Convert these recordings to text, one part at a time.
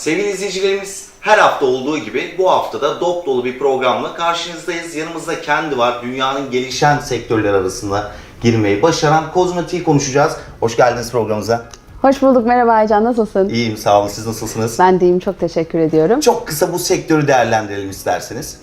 Sevgili izleyicilerimiz her hafta olduğu gibi bu hafta da dop dolu bir programla karşınızdayız. Yanımızda kendi var. Dünyanın gelişen sektörler arasında girmeyi başaran kozmetiği konuşacağız. Hoş geldiniz programımıza. Hoş bulduk. Merhaba Aycan. Nasılsın? İyiyim sağ olun. Siz nasılsınız? Ben deyim. Çok teşekkür ediyorum. Çok kısa bu sektörü değerlendirelim isterseniz.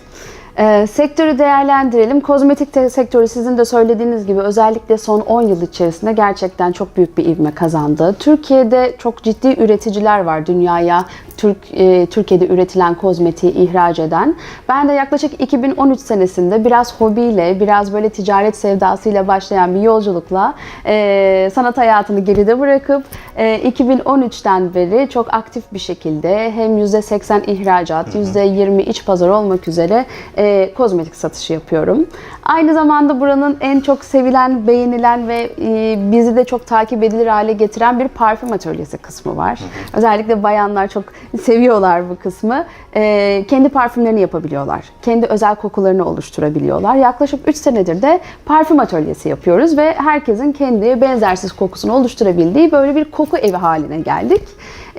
Ee, sektörü değerlendirelim. Kozmetik te- sektörü sizin de söylediğiniz gibi özellikle son 10 yıl içerisinde gerçekten çok büyük bir ivme kazandı. Türkiye'de çok ciddi üreticiler var dünyaya Türk e, Türkiye'de üretilen kozmetiği ihraç eden. Ben de yaklaşık 2013 senesinde biraz hobiyle, biraz böyle ticaret sevdasıyla başlayan bir yolculukla e, sanat hayatını geride bırakıp e, 2013'ten beri çok aktif bir şekilde hem %80 ihracat, %20 iç pazar olmak üzere e, kozmetik satışı yapıyorum. Aynı zamanda buranın en çok sevilen, beğenilen ve e, bizi de çok takip edilir hale getiren bir parfüm atölyesi kısmı var. Özellikle bayanlar çok seviyorlar bu kısmı. E, kendi parfümlerini yapabiliyorlar. Kendi özel kokularını oluşturabiliyorlar. Yaklaşık 3 senedir de parfüm atölyesi yapıyoruz ve herkesin kendi benzersiz kokusunu oluşturabildiği böyle bir koku evi haline geldik.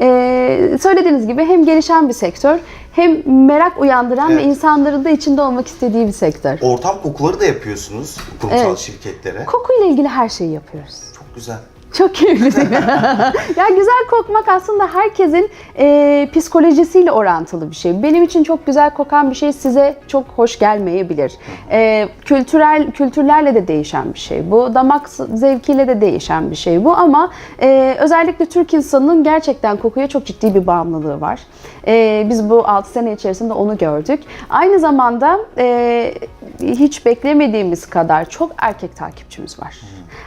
E, söylediğiniz gibi hem gelişen bir sektör hem merak uyandıran Evet. ve insanların da içinde olmak istediği bir sektör. Ortam kokuları da yapıyorsunuz kurumsal Evet. şirketlere. Kokuyla ilgili her şeyi yapıyoruz. Çok güzel. Çok keyifli değil mi? ya güzel kokmak aslında herkesin e, psikolojisiyle orantılı bir şey. Benim için çok güzel kokan bir şey size çok hoş gelmeyebilir. E, kültürel kültürlerle de değişen bir şey bu. Damak zevkiyle de değişen bir şey bu ama e, özellikle Türk insanının gerçekten kokuya çok ciddi bir bağımlılığı var. E, biz bu 6 sene içerisinde onu gördük. Aynı zamanda e, hiç beklemediğimiz kadar çok erkek takipçimiz var.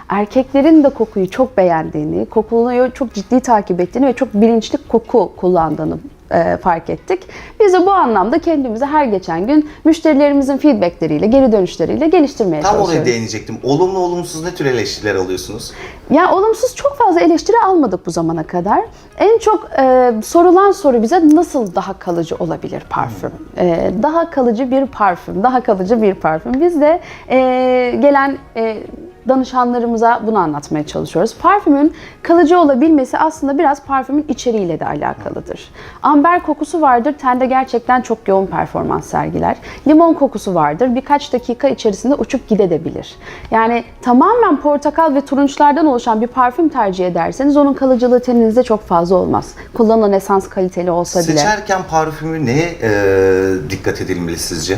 Erkeklerin de kokuyu çok beğendiğini, kokuyu çok ciddi takip ettiğini ve çok bilinçli koku kullandığını e, fark ettik. Biz de bu anlamda kendimizi her geçen gün müşterilerimizin feedbackleriyle, geri dönüşleriyle geliştirmeye Tam oraya çalışıyoruz. değinecektim. Olumlu olumsuz ne tür eleştiriler alıyorsunuz? Ya olumsuz çok fazla eleştiri almadık bu zamana kadar. En çok e, sorulan soru bize nasıl daha kalıcı olabilir parfüm? E, daha kalıcı bir parfüm, daha kalıcı bir parfüm. Biz de e, gelen e, danışanlarımıza bunu anlatmaya çalışıyoruz. Parfümün kalıcı olabilmesi aslında biraz parfümün içeriğiyle de alakalıdır. Amber kokusu vardır, tende gerçekten çok yoğun performans sergiler. Limon kokusu vardır, birkaç dakika içerisinde uçup gidebilir. Yani tamamen portakal ve turunçlardan oluşan bir parfüm tercih ederseniz onun kalıcılığı teninizde çok fazla olmaz. Kullanılan esans kaliteli olsa bile. Seçerken parfümü neye e, dikkat edilmeli sizce?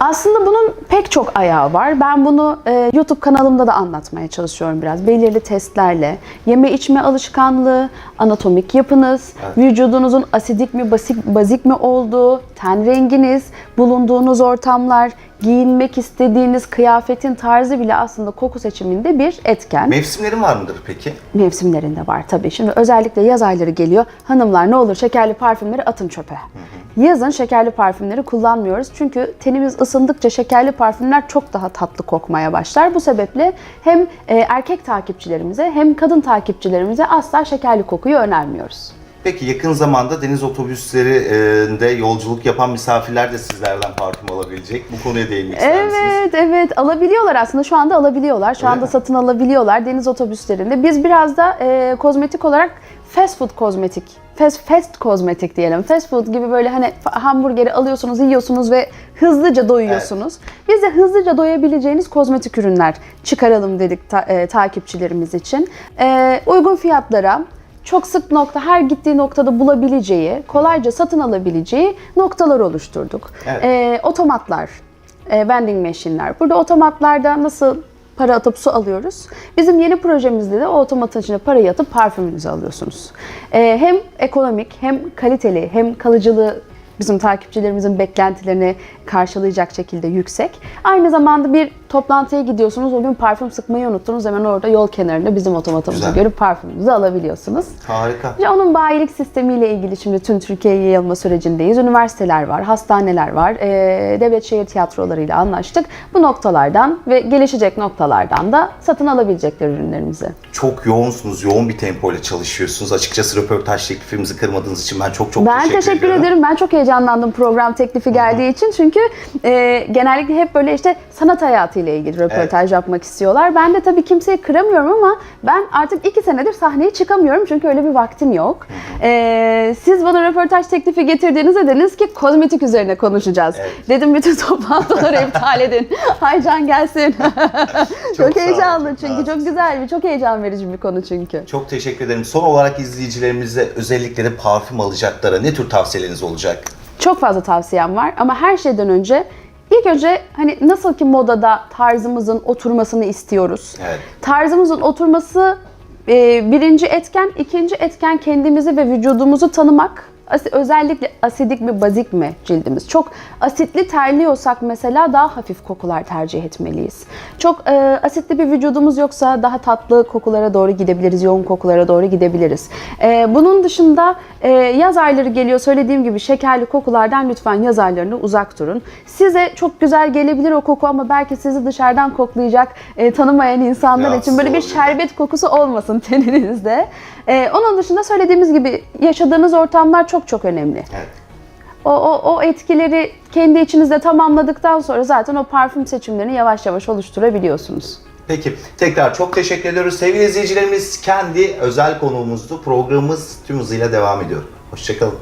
Aslında bunun pek çok ayağı var. Ben bunu e, YouTube kanalımda da anlatmaya çalışıyorum biraz. Belirli testlerle. Yeme içme alışkanlığı, anatomik yapınız, vücudunuzun asidik mi basik, bazik mi olduğu, ten renginiz, bulunduğunuz ortamlar, giyinmek istediğiniz kıyafetin tarzı bile aslında koku seçiminde bir etken. Mevsimlerin var mıdır peki? Mevsimlerinde var tabii. Şimdi özellikle yaz ayları geliyor. Hanımlar ne olur şekerli parfümleri atın çöpe. Yazın şekerli parfümleri kullanmıyoruz. Çünkü tenimiz ısındıkça şekerli parfümler çok daha tatlı kokmaya başlar. Bu sebeple hem e, erkek takipçilerimize hem kadın takipçilerimize asla şekerli kokuyu önermiyoruz. Peki yakın zamanda deniz otobüslerinde yolculuk yapan misafirler de sizlerden parfüm alabilecek. Bu konuya değinmek ister misiniz? Evet, evet alabiliyorlar aslında. Şu anda alabiliyorlar. Şu Öyle anda mi? satın alabiliyorlar deniz otobüslerinde. Biz biraz da e, kozmetik olarak fast food kozmetik, fast, fast kozmetik diyelim. Fast food gibi böyle hani hamburgeri alıyorsunuz, yiyorsunuz ve hızlıca doyuyorsunuz. Biz de hızlıca doyabileceğiniz kozmetik ürünler çıkaralım dedik ta- e, takipçilerimiz için. E, uygun fiyatlara çok sık nokta, her gittiği noktada bulabileceği, kolayca satın alabileceği noktalar oluşturduk. Evet. Ee, otomatlar, e, vending machine'ler. Burada otomatlarda nasıl para atıp su alıyoruz. Bizim yeni projemizde de o otomatın içine parayı atıp parfümünüzü alıyorsunuz. Ee, hem ekonomik, hem kaliteli, hem kalıcılığı bizim takipçilerimizin beklentilerini karşılayacak şekilde yüksek. Aynı zamanda bir toplantıya gidiyorsunuz, o gün parfüm sıkmayı unuttunuz. Hemen orada yol kenarında bizim otomatımızı Güzel. görüp parfümünüzü alabiliyorsunuz. Harika. Ve onun bayilik sistemiyle ilgili şimdi tüm Türkiye'ye yayılma sürecindeyiz. Üniversiteler var, hastaneler var. Ee, devlet şehir tiyatrolarıyla anlaştık. Bu noktalardan ve gelişecek noktalardan da satın alabilecekler ürünlerimizi. Çok yoğunsunuz, yoğun bir tempo ile çalışıyorsunuz. Açıkçası röportaj teklifimizi kırmadığınız için ben çok çok ben teşekkür, teşekkür, ediyorum. ederim. Ben çok heyecanlandım program teklifi geldiği için. Çünkü e, genellikle hep böyle işte sanat hayatı hayatıyla ilgili röportaj yapmak istiyorlar. Ben de tabii kimseyi kıramıyorum ama ben artık iki senedir sahneye çıkamıyorum çünkü öyle bir vaktim yok. Ee, siz bana röportaj teklifi getirdiğinizde dediniz ki kozmetik üzerine konuşacağız. Evet. Dedim bütün toplantıları iptal edin. Aycan gelsin. çok, Çok olun, heyecanlı çok çünkü çok güzel bir, çok heyecan verici bir konu çünkü. Çok teşekkür ederim. Son olarak izleyicilerimize özellikle de parfüm alacaklara ne tür tavsiyeleriniz olacak? Çok fazla tavsiyem var ama her şeyden önce ilk önce hani nasıl ki modada tarzımızın oturmasını istiyoruz. Evet. Tarzımızın oturması e, birinci etken, ikinci etken kendimizi ve vücudumuzu tanımak. Asi- özellikle asidik mi, bazik mi cildimiz? Çok asitli terliyorsak mesela daha hafif kokular tercih etmeliyiz. Çok e, asitli bir vücudumuz yoksa daha tatlı kokulara doğru gidebiliriz, yoğun kokulara doğru gidebiliriz. E, bunun dışında e, yaz ayları geliyor. Söylediğim gibi şekerli kokulardan lütfen yaz aylarında uzak durun. Size çok güzel gelebilir o koku ama belki sizi dışarıdan koklayacak e, tanımayan insanlar Rahatsız için böyle bir şerbet kokusu olmasın teninizde. E, onun dışında söylediğimiz gibi yaşadığınız ortamlar çok çok önemli. Evet. O, o, o etkileri kendi içinizde tamamladıktan sonra zaten o parfüm seçimlerini yavaş yavaş oluşturabiliyorsunuz. Peki tekrar çok teşekkür ediyoruz. Sevgili izleyicilerimiz kendi özel konuğumuzdu. Programımız tüm hızıyla devam ediyor. Hoşçakalın.